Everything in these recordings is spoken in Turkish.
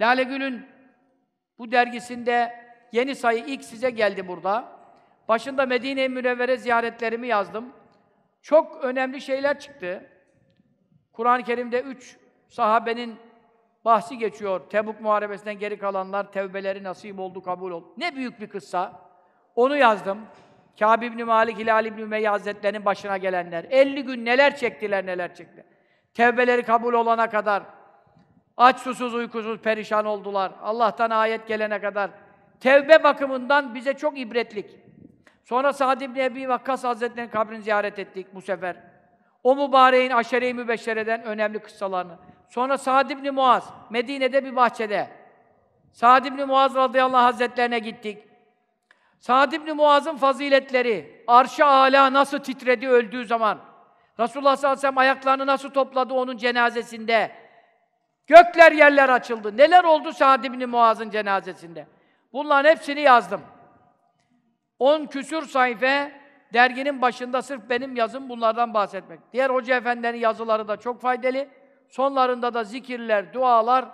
Lale Gül'ün bu dergisinde yeni sayı ilk size geldi burada. Başında Medine-i Münevvere ziyaretlerimi yazdım. Çok önemli şeyler çıktı. Kur'an-ı Kerim'de üç sahabenin bahsi geçiyor. Tebuk Muharebesi'nden geri kalanlar tevbeleri nasip oldu, kabul oldu. Ne büyük bir kıssa. Onu yazdım. Kâb İbni Malik, Hilal İbni Ümeyye Hazretleri'nin başına gelenler. 50 gün neler çektiler, neler çektiler. Tevbeleri kabul olana kadar aç, susuz, uykusuz, perişan oldular. Allah'tan ayet gelene kadar. Tevbe bakımından bize çok ibretlik. Sonra Sa'd ibn Ebi Vakkas Hazretleri'nin kabrini ziyaret ettik bu sefer. O mübareğin aşere-i mübeşşereden önemli kıssalarını. Sonra Sa'd ibn Muaz, Medine'de bir bahçede. Sa'd ibn Muaz radıyallahu hazretlerine gittik. Sa'd ibn Muaz'ın faziletleri, arş-ı nasıl titredi öldüğü zaman, Resulullah sallallahu aleyhi ve sellem ayaklarını nasıl topladı onun cenazesinde, gökler yerler açıldı. Neler oldu Sa'd ibn Muaz'ın cenazesinde? Bunların hepsini yazdım. 10 küsür sayfa derginin başında sırf benim yazım bunlardan bahsetmek. Diğer hoca efendilerin yazıları da çok faydalı. Sonlarında da zikirler, dualar,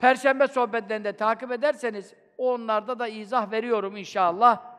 perşembe sohbetlerinde takip ederseniz onlarda da izah veriyorum inşallah.